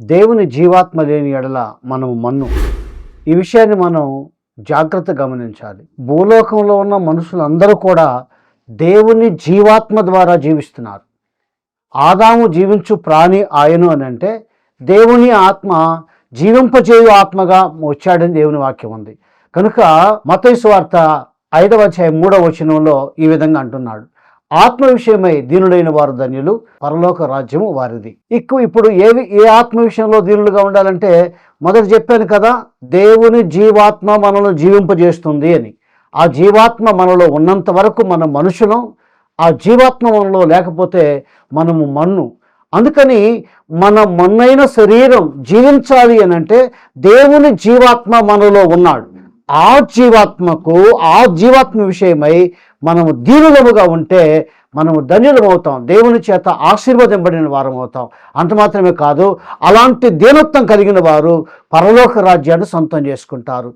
దేవుని జీవాత్మ లేని ఎడల మనము మన్ను. ఈ విషయాన్ని మనం జాగ్రత్త గమనించాలి. భూలోకంలో ఉన్న మనుషులందరూ కూడా దేవుని జీవాత్మ ద్వారా జీవిస్తున్నారు. ఆదాము జీవించు ప్రాణి ఆయను అని అంటే దేవుని ఆత్మ జీవింపజేయు ఆత్మగా వచ్చాడని దేవుని వాక్యం ఉంది. కనుక మతైసు వార్త ఐదవ అధ్యాయం మూడవ వచనంలో ఈ విధంగా అంటున్నాడు. ఆత్మ విషయమై దీనుడైన వారు ధన్యులు పరలోక రాజ్యము వారిది. ఎక్కువ ఇప్పుడు ఏవి ఏ ఆత్మ విషయంలో దీనులుగా ఉండాలంటే మొదట చెప్పాను కదా దేవుని జీవాత్మ మనలో జీవింపజేస్తుంది అని. ఆ జీవాత్మ మనలో ఉన్నంత వరకు మనం మనుషులం ఆ జీవాత్మ మనలో లేకపోతే మనము మన్ను. అందుకని మన మన్నైన శరీరం జీవించాలి అని అంటే దేవుని జీవాత్మ మనలో ఉన్నాడు. ఆ జీవాత్మకు ఆ జీవాత్మ విషయమై మనము దీనులముగా ఉంటే మనము ధన్యులం అవుతాం దేవుని చేత ఆశీర్వదింపడిన వారం అవుతాం అంత మాత్రమే కాదు అలాంటి దీనత్వం కలిగిన వారు పరలోక రాజ్యాన్ని సొంతం చేసుకుంటారు.